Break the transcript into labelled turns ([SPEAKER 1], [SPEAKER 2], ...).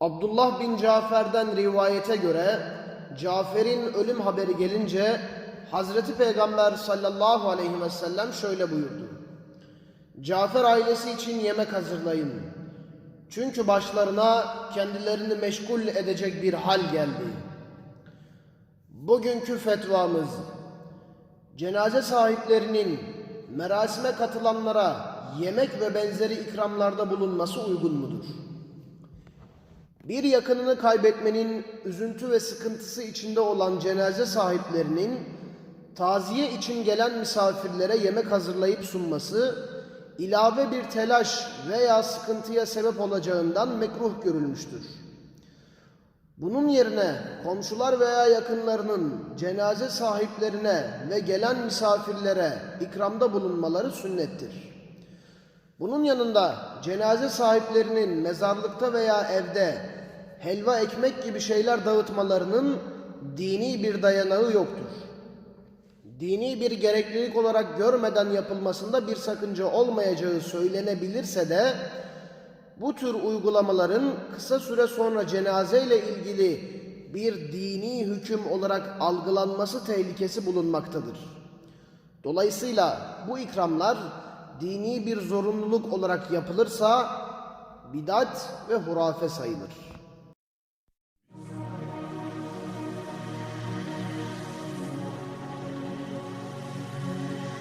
[SPEAKER 1] Abdullah bin Cafer'den rivayete göre Cafer'in ölüm haberi gelince Hazreti Peygamber sallallahu aleyhi ve sellem şöyle buyurdu. Cafer ailesi için yemek hazırlayın. Çünkü başlarına kendilerini meşgul edecek bir hal geldi. Bugünkü fetvamız cenaze sahiplerinin merasime katılanlara yemek ve benzeri ikramlarda bulunması uygun mudur? Bir yakınını kaybetmenin üzüntü ve sıkıntısı içinde olan cenaze sahiplerinin taziye için gelen misafirlere yemek hazırlayıp sunması ilave bir telaş veya sıkıntıya sebep olacağından mekruh görülmüştür. Bunun yerine komşular veya yakınlarının cenaze sahiplerine ve gelen misafirlere ikramda bulunmaları sünnettir. Bunun yanında cenaze sahiplerinin mezarlıkta veya evde helva ekmek gibi şeyler dağıtmalarının dini bir dayanağı yoktur. Dini bir gereklilik olarak görmeden yapılmasında bir sakınca olmayacağı söylenebilirse de bu tür uygulamaların kısa süre sonra cenaze ile ilgili bir dini hüküm olarak algılanması tehlikesi bulunmaktadır. Dolayısıyla bu ikramlar dini bir zorunluluk olarak yapılırsa bidat ve hurafe sayılır.